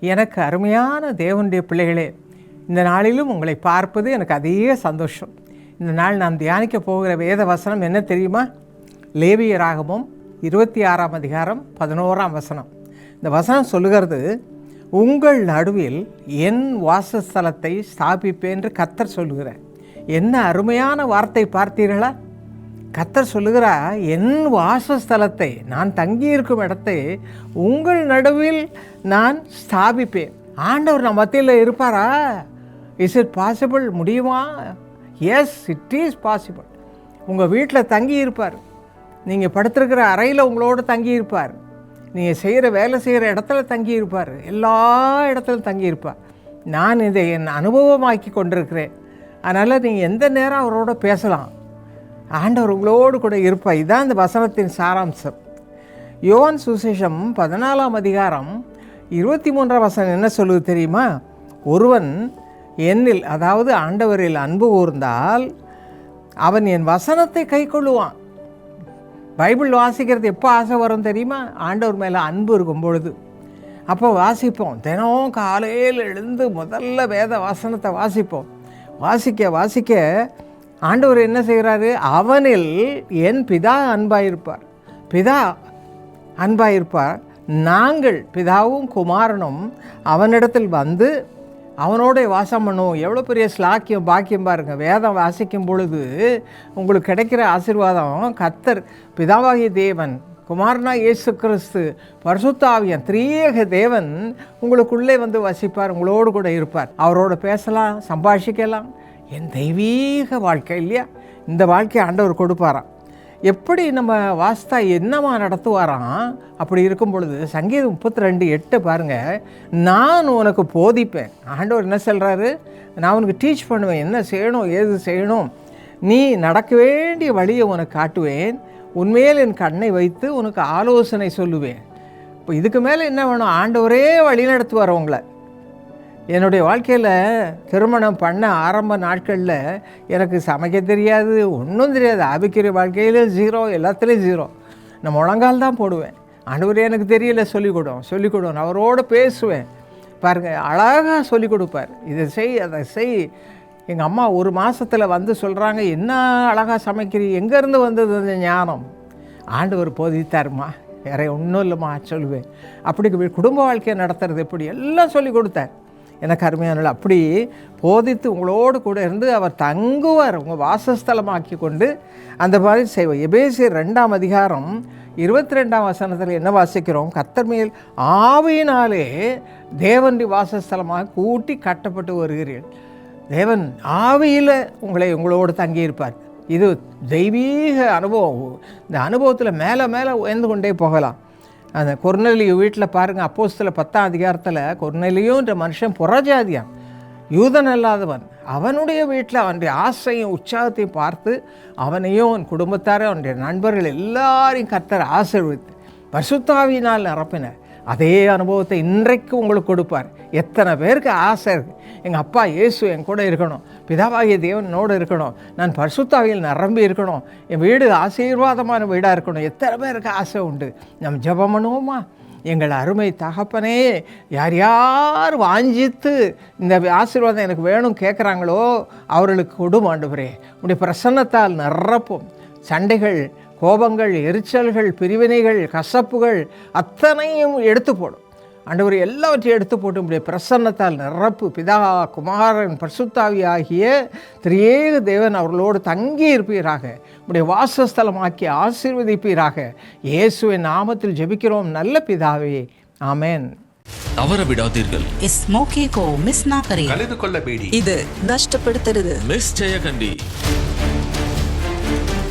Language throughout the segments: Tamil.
எனக்கு அருமையான தேவனுடைய பிள்ளைகளே இந்த நாளிலும் உங்களை பார்ப்பது எனக்கு அதிக சந்தோஷம். இந்த நாள் நாம் தியானிக்க போகிற வேத வசனம் என்ன தெரியுமா? லேவியராகமும் இருபத்தி ஆறாம் அதிகாரம் பதினோராம் வசனம். இந்த வசனம் சொல்லுகிறது உங்கள் நடுவில் என் வாசஸ்தலத்தை ஸ்தாபிப்பேன் என்று கத்தர் சொல்லுகிறார். என்ன அருமையான வார்த்தை பார்த்தீர்களா? கத்தர் சொல்லுகிறா என் வாசஸ்தலத்தை நான் தங்கியிருக்கும் இடத்தை உங்கள் நடுவில் நான் ஸ்தாபிப்பேன். ஆண்டவர் நான் மத்தியில் இருப்பாரா? இஸ் இட் பாசிபிள் முடியுமா? எஸ் இட் இஸ் பாசிபிள் உங்கள் வீட்டில் தங்கி இருப்பார் நீங்கள் படுத்திருக்கிற அறையில் உங்களோட தங்கி இருப்பார் நீங்கள் செய்கிற வேலை செய்கிற இடத்துல தங்கி இருப்பார் எல்லா இடத்துலையும் தங்கி இருப்பார் நான் இதை என் அனுபவமாக்கி கொண்டிருக்கிறேன். அதனால் நீங்கள் எந்த நேரம் அவரோட பேசலாம். ஆண்டவர் உங்களோடு கூட இருப்பார். இதுதான் இந்த வசனத்தின் சாராம்சம். யோவான் சுசேஷம் பதினாலாம் அதிகாரம் இருபத்தி மூன்றாம் வசனம் என்ன சொல்லுது தெரியுமா? ஒருவன் என்னில் அதாவது ஆண்டவரில் அன்பு கூர்ந்தால் அவன் என் வசனத்தை கை கொள்ளுவான். பைபிள் வாசிக்கிறது எப்போ ஆசை வரும் தெரியுமா? ஆண்டவர் மேலே அன்பு இருக்கும் பொழுது. அப்போ வாசிப்போம். தினம் காலையில் எழுந்து முதல்ல வேத வசனத்தை வாசிப்போம். வாசிக்க வாசிக்க ஆண்டவர் என்ன செய்கிறாரு? அவனில் என் பிதா அன்பாயிருப்பார். பிதா அன்பாயிருப்பார். நாங்கள் பிதாவும் குமாரனும் அவனிடத்தில் வந்து அவனோட வாசம் பண்ணுவோம். எவ்வளோ பெரிய ஸ்லாக்கியம் பாக்கியம் பாருங்கள் வேதம் வாசிக்கும் பொழுது உங்களுக்கு கிடைக்கிற ஆசீர்வாதம் கத்தர் பிதாவாகிய தேவன் குமாரனா இயேசு கிறிஸ்து பரிசுத்தாவியன் திரியேக தேவன் உங்களுக்குள்ளே வந்து வசிப்பார். உங்களோடு கூட இருப்பார். அவரோட பேசலாம் சம்பாஷிக்கலாம். என் தெய்வீக வாழ்க்கை இல்லையா? இந்த வாழ்க்கையை ஆண்டவர் கொடுப்பாராம். எப்படி நம்ம வாஸ்தா என்னமா நடத்துவாராம்? அப்படி இருக்கும் பொழுது சங்கீதம் முப்பத்தி ரெண்டு எட்டு பாருங்கள் நான் உனக்கு போதிப்பேன். ஆண்டவர் என்ன சொல்கிறாரு நான் உனக்கு டீச் பண்ணுவேன். என்ன செய்யணும்? ஏது செய்யணும்? நீ நடக்க வேண்டிய வழியை உனக்கு காட்டுவேன். உண்மையில் என் கண்ணை வைத்து உனக்கு ஆலோசனை சொல்லுவேன். இப்போ இதுக்கு மேலே என்ன வேணும்? ஆண்டவரே வழி நடத்துவார் உங்களை. என்னுடைய வாழ்க்கையில் திருமணம் பண்ண ஆரம்ப நாட்களில் எனக்கு சமைக்க தெரியாது ஒன்றும் தெரியாது. ஆபிக்கிற வாழ்க்கையில் ஜீரோ எல்லாத்துலேயும் ஜீரோ நான் முழங்கால் தான் போடுவேன். ஆண்டவரே எனக்கு தெரியல சொல்லிக் கொடுவோம் சொல்லிக் கொடுவோம் நான் அவரோட பேசுவேன். பாருங்கள் அழகாக சொல்லிக் கொடுப்பார். இதை செய் அதை செய். எங்கள் அம்மா ஒரு மாதத்தில் வந்து சொல்கிறாங்க என்ன அழகாக சமைக்கிறீ? எங்கேருந்து வந்தது அந்த ஞானம்? ஆண்டவர் போதித்தாருமா. வேற ஒன்றும் இல்லைம்மா சொல்லுவேன். அப்படி குடும்ப வாழ்க்கையை நடத்துறது எப்படி? எல்லாம் சொல்லி கொடுத்தார். எனக்கு அருமையான அப்படி போதித்து உங்களோடு கூட இருந்து அவர் தங்குவார் உங்கள் வாசஸ்தலமாக்கி கொண்டு அந்த மாதிரி செய்வார் எபேசியர் ரெண்டாம் அதிகாரம் இருபத்தி ரெண்டாம் வசனத்தில் என்ன வாசிக்கிறோம்? கத்தர் மேல் ஆவியினாலே தேவனுடைய வாசஸ்தலமாக கூட்டி கட்டப்பட்டு வருகிறீர்கள் தேவன் ஆவியில் உங்களை உங்களோடு தங்கியிருப்பார். இது தெய்வீக அனுபவம். இந்த அனுபவத்தில் மேலே மேலே உயர்ந்து கொண்டே போகலாம். அந்த கொர்நெலியு வீட்டில் பாருங்கள் அப்போஸ்தல பத்தாம் அதிகாரத்தில் கொர்னலியோன்ற மனுஷன் புறஜாதியான் யூதன் அல்லாதவன். அவனுடைய வீட்டில் அவனுடைய ஆசையும் உற்சாகத்தையும் பார்த்து அவனையும் அவன் குடும்பத்தார் அவனுடைய நண்பர்கள் எல்லாரையும் கர்த்தர் ஆசிர்வித்து பசுத்தாவினால் நிரப்பினர். அதே அனுபவத்தை இன்றைக்கு உங்களுக்கு கொடுப்பார். எத்தனை பேருக்கு ஆசை இருக்குது எங்கள் அப்பா இயேசு என் கூட இருக்கணும். பிதாவாகிய தேவனோடு இருக்கணும். நான் பரிசுத்தாவியில் நிரம்பி இருக்கணும். என் வீடு ஆசீர்வாதமான வீடாக இருக்கணும். எத்தனை பேருக்கு ஆசை உண்டு. நம் ஜெபம் பண்ணுவோமா? எங்கள் அருமை தகப்பனே யார் யார் வாஞ்சித்து இந்த ஆசீர்வாதம் எனக்கு வேணும் கேட்குறாங்களோ அவர்களுக்கு கொடும் ஆண்டுபுரே உடைய பிரசன்னத்தால் நிரப்பும். சண்டைகள் கோபங்கள் எரிச்சல்கள் பிரிவினைகள் கசப்புகள் அத்தனையும் எடுத்து போடும். ஆண்டவர் எல்லாவற்றையும் எடுத்து போட்டு உடைய பிரசன்னத்தால் நிரப்பு. பிதா குமாரன் பர்சுத்தாவி ஆகிய திரியேக தேவன் அவர்களோடு தங்கி இருப்பீராக. உடைய வாசஸ்தலமாக்கி ஆசீர்வதிப்பீராக. இயேசுவின் நாமத்தில் ஜெபிக்கிறோம். நல்ல பிதாவே. ஆமேன். தவற விடாதீர்கள். இஸ் மோகே கோ மிஸ் நா கரே கலந்து கொள்ள பேடி இது நஷ்டப்படுத்துறது மிஸ் ஜெயகண்டி.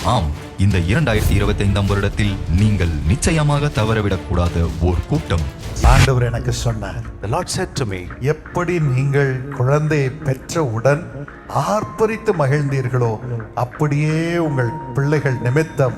ஆம். இந்த இரண்டாயிரத்தி இருபத்தி ஐந்தாம் வருடத்தில் நீங்கள் நிச்சயமாக தவறவிடக்கூடாத ஓர் கூட்டம். ஆண்டவர் எனக்கு சொன்னார் The Lord said to me, எப்படி நீங்கள் குழந்தையை பெற்றவுடன் ஆர்ப்பரித்து மகிழ்ந்தீர்களோ அப்படியே உங்கள் பிள்ளைகள் நிமித்தம்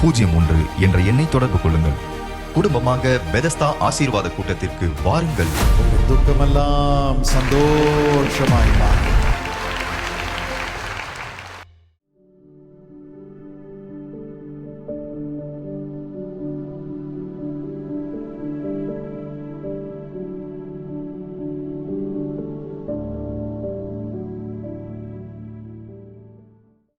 பூஜ்ஜியம் ஒன்று என்ற எண்ணை தொடர்பு கொள்ளுங்கள். குடும்பமாக பெதஸ்தா ஆசீர்வாத கூட்டத்திற்கு வாருங்கள். துக்கமெல்லாம் சந்தோஷமாய்